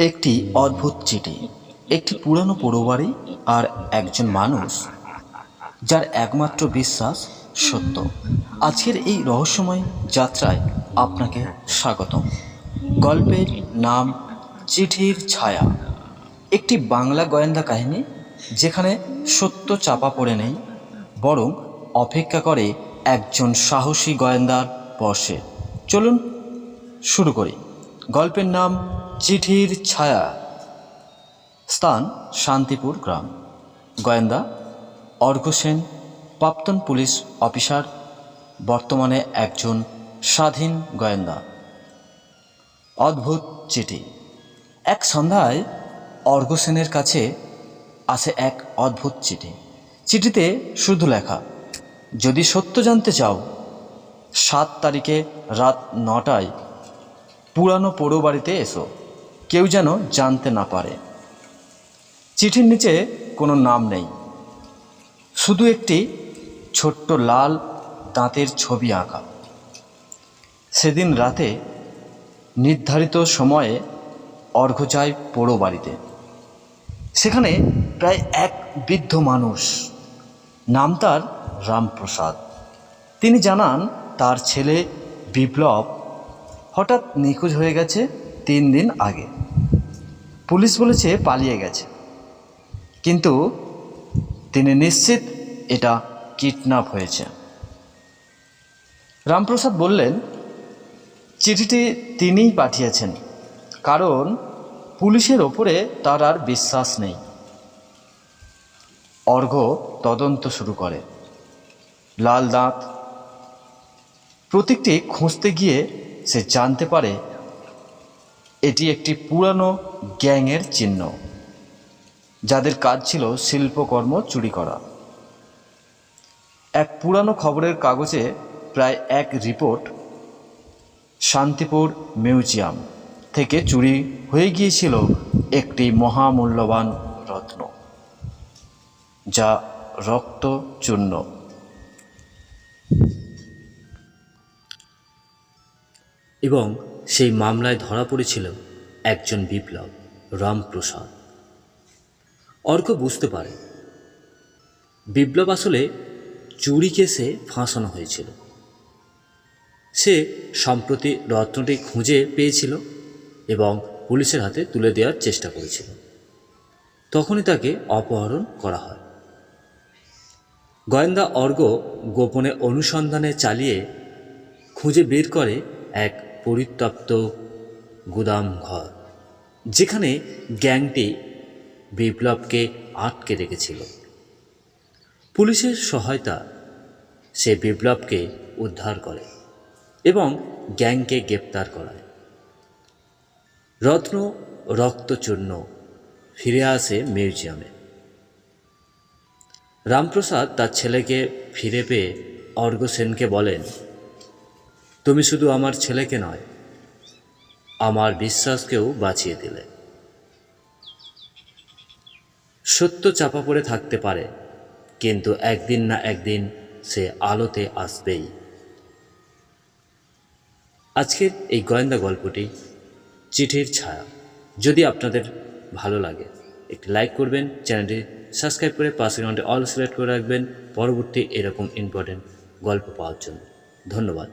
একটি অদ্ভুত চিঠি, একটি পুরানো পোড়োবাড়ি আর একজন মানুষ, যার একমাত্র বিশ্বাস সত্য। আজকের এই রহস্যময় যাত্রায় আপনাকে স্বাগতম। গল্পের নাম চিঠির ছায়া। একটি বাংলা গোয়েন্দা কাহিনী যেখানে সত্য চাপা পড়ে নেই, বরং অপেক্ষা করে একজন সাহসী গোয়েন্দার বর্ষে। চলুন শুরু করি। গল্পের নাম চিঠির ছায়া। স্থান শান্তিপুর গ্রাম। গোয়েন্দা অর্ঘ সেন, প্রাক্তন পুলিশ অফিসার, বর্তমানে একজন স্বাধীন গোয়েন্দা। অদ্ভুত চিঠি। এক সন্ধ্যায় অর্ঘ সেনের কাছে আসে এক অদ্ভুত চিঠি। চিঠিতে শুধু লেখা, যদি সত্য জানতে চাও, সাত তারিখে রাত নটায় পুরানো পোড়ো বাড়িতে এসো। কেউ যেন জানতে না পারে। চিঠির নিচে কোনো নাম নেই। শুধু একটি ছোট্ট লাল দাঁতের ছবি আঁকা। সেদিন রাতে নির্ধারিত সময়ে অর্ঘ্য চায় পোড়ো বাড়িতে। সেখানে প্রায় এক বৃদ্ধ মানুষ, নাম তার রামপ্রসাদ। তিনি জানান, তার ছেলে বিপ্লব হঠাৎ নিখোঁজ হয়ে গেছে তিন দিন আগে। পুলিশ বলেছে পালিয়ে গেছে। কিন্তু তিনি নিশ্চিত এটা কিডন্যাপ হয়েছে। রামপ্রসাদ বললেন, চিঠিটি তিনিই পাঠিয়েছেন। কারণ পুলিশের ওপরে তার আর বিশ্বাস নেই। অর্ঘ তদন্ত শুরু করে। লাল দাঁত। প্রতীকটি খুঁজতে গিয়ে সে জানতে পারে এটি একটি পুরানো গ্যাংয়ের চিহ্ন, যাদের কাজ ছিল শিল্পকর্ম চুরি করা। এক পুরানো খবরের কাগজে প্রায় এক রিপোর্ট, শান্তিপুর মিউজিয়াম থেকে চুরি হয়ে গিয়েছিল একটি মহামূল্যবান রত্ন, যা রক্ত এবং সেই মামলায় ধরা পড়েছিল একজন বিপ্লব, রামপ্রসাদ। অর্ক বুঝতে পারে। বিপ্লব আসলে চুরি কেসে ফাঁসানো হয়েছিল। সে সম্প্রতি রত্নটি খুঁজে পেয়েছিল এবং পুলিশের হাতে তুলে দেওয়ার চেষ্টা করেছিল। তখনই তাকে অপহরণ করা হয়। গোয়েন্দা অর্গ গোপনে অনুসন্ধানে চালিয়ে খুঁজে বের করে এক পরিত্যক্ত গুদাম ঘর, যেখানে গ্যাংটি বিপ্লবকে আটকে রেখেছিল। পুলিশের সহায়তা সে বিপ্লবকে উদ্ধার করে এবং গ্যাংকে গ্রেপ্তার করায়। রত্ন রক্তচূর্ণ ফিরে আসে মিউজিয়ামে। রামপ্রসাদ তার ছেলেকে ফিরে পেয়ে অর্ঘ সেনকে বলেন তুমি শুধু আমার ছেলেকে নয়, আমার বিশ্বাসকেও বাঁচিয়ে দিলে। সত্য চাপা পড়ে থাকতে পারে, কিন্তু একদিন না একদিন সে আলোতে আসবেই। আজকের এই গোয়েন্দা গল্পটি চিঠির ছায়া। যদি আপনাদের ভালো লাগে, একটি লাইক করবেন, চ্যানেলটি সাবস্ক্রাইব করে পাশে ঘন্টে অল সিলেক্ট করে রাখবেন। পরবর্তী এরকম ইম্পর্টেন্ট গল্প পাওয়ার জন্য। ধন্যবাদ।